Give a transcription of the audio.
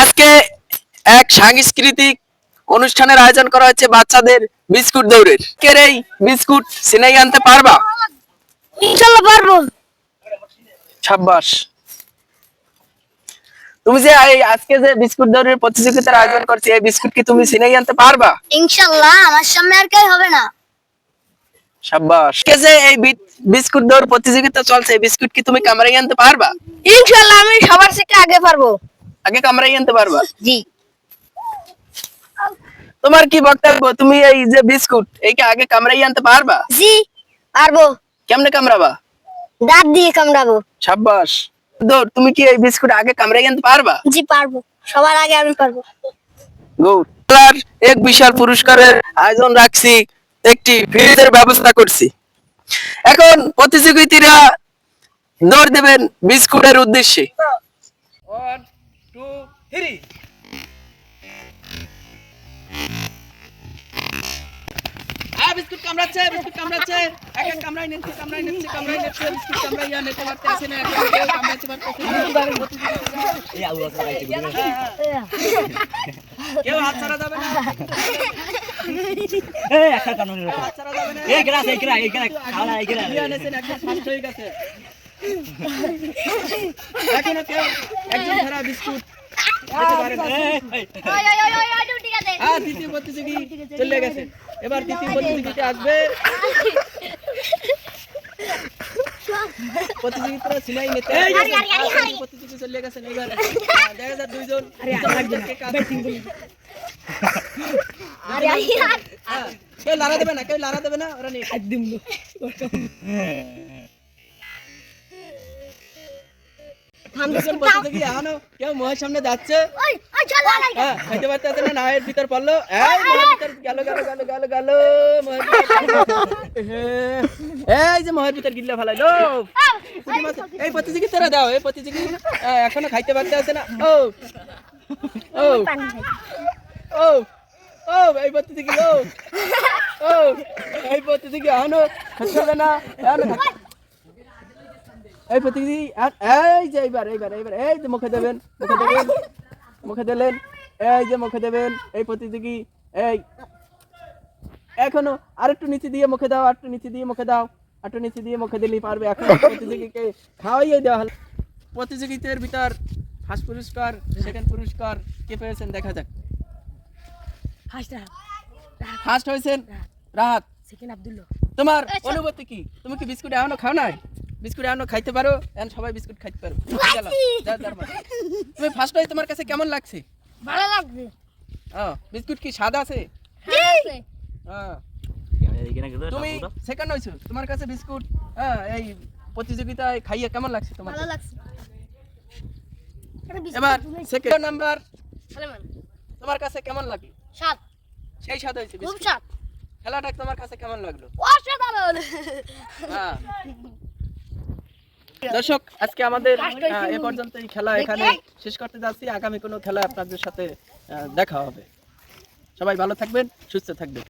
আজকে এক সাংস্কৃতিক অনুষ্ঠানের আয়োজন করা হচ্ছে বাচ্চাদের বিস্কুট দৌড়ের। কে এই বিস্কুট সিনাই আনতে পারবা? ইনশাল্লাহ পারব। সাব্বাস। তুমি যে এই আজকে যে বিস্কুট দৌড়ের প্রতিযোগিতার আয়োজন করছি এই বিস্কুট কি তুমি সিনাই আনতে পারবা? ইনশাল্লাহ আমার সামনে আর কেউ হবে না। সাব্বাস। কে এই বিস্কুট দৌড় প্রতিযোগিতা চলছে বিস্কুট কি তুমি কামড়াই আনতে পারবা? ইনশাল্লাহ আমি সবার থেকে আগে পারব। আগে কামড়াই আনতে পারবা? জি। তোমার কি বক্তব্য? তুমি এই যে বিস্কুট এইকে আগে কামড়াই আনতে পারবা? জি পারব। কেমনে কামড়াবা? দাঁত দিয়ে কামড়াবো। সাব্বাস। দৌড় তুমি কি এই বিস্কুট আগে কামড়াই আনতে পারবা? জি পারব। সবার আগে আমি পারব। খেলার এক বিশাল পুরস্কারের আয়োজন রাখছি। একটি ফ্রিজের ব্যবস্থা করছি। এখন প্রতিযোগিতীরা দৌড় দেবেন বিস্কুটের উদ্দেশ্যে। বিস্কুট কামড়াচ্ছে বিস্কুট কামড়াচ্ছে। নিচ্ছে কামড়াইতে পারতেছে কেউ হাত ছাড়া যাবে না। হাত ছাড়া যাবে না বিয়ে এনেছেন, একজন ফার্স্ট হয়ে গেছে। এখনও কেউ একজন ছাড়া বিস্কুট দ্বিতীয় চলে গেছে। এবার তৃতীয় প্রতিযোগিতা আসবে। প্রতিযোগিতা সিলাই নিতে। আর প্রতিযোগী চলে গেছেন এবার। দেখা যায় দুইজন। একজনকে হ্যাঁ, কেউ লারা দেবে না কেউ লারা দেবে না ওরা একদম কেউ মহের সামনে যাচ্ছে। হ্যাঁ খাইতে পারতে আছে না নায়ের ভিতর পড়ল। ভিতর গেল গেল গেল গেল গেল মহের ভিতর হ্যাঁ, এই যে মহের ভিতর গিল্লা ফেলাইলো এই প্রতিযোগিতারা দাও এই প্রতিযোগী। আহ, এখনও খাইতে পারতে আছে না। ও ও ও। ও এই ও। ও এই যে এইবার এইবার এইবার, এই যে মুখে দেবেন মুখে দেবেন, মুখে দিলেন এই যে মুখে দেবেন, এই এই। এখনও আরেকটু নিচে দিয়ে মুখে দাও, আরেকটু নিচে দিয়ে মুখে দাও, আরেকটু নিচে দিয়ে মুখে দিলেই পারবে। এখন প্রতিযোগীকে খাওয়াইয়ে দেওয়া হলো। প্রতিযোগিতার ভিতর ফার্স্ট পুরস্কার, সেকেন্ড পুরস্কার, কে পেয়েছেন দেখা যাক। ফার্স্ট হয়েছেন রাহাত সেকেন্ড আব্দুল্লাহ তোমার অনুভূতি কি? তুমি কি বিস্কুট এখনও খাও নাই? বিস্কুট এখনও খাইতে পারো? এখন সবাই বিস্কুট খাইতে পারো। তুমি ফার্স্ট হয়ে তোমার কাছে কেমন লাগছে? ভালো লাগছে। হ্যাঁ বিস্কুট কি স্বাদ আছে? হ্যাঁ তুমি সেকেন্ড হয়েছো। তোমার কাছে বিস্কুট হ্যাঁ এই প্রতিযোগিতায় খাইয়ে কেমন লাগছে তোমার ভালো লাগছে। এবার সেকেন্ড নাম্বার তোমার কাছে কেমন লাগে সাত। সেই স্বাদ হয়েছে খুব খেলাটা তোমার কাছে কেমন লাগল? অসাধারণ। হ্যাঁ। দর্শক আজকে আমাদের এ পর্যন্ত এই খেলা এখানে শেষ করতে যাচ্ছি। আগামী কোনো খেলা আপনাদের সাথে দেখা হবে। সবাই ভালো থাকবেন সুস্থ থাকবেন।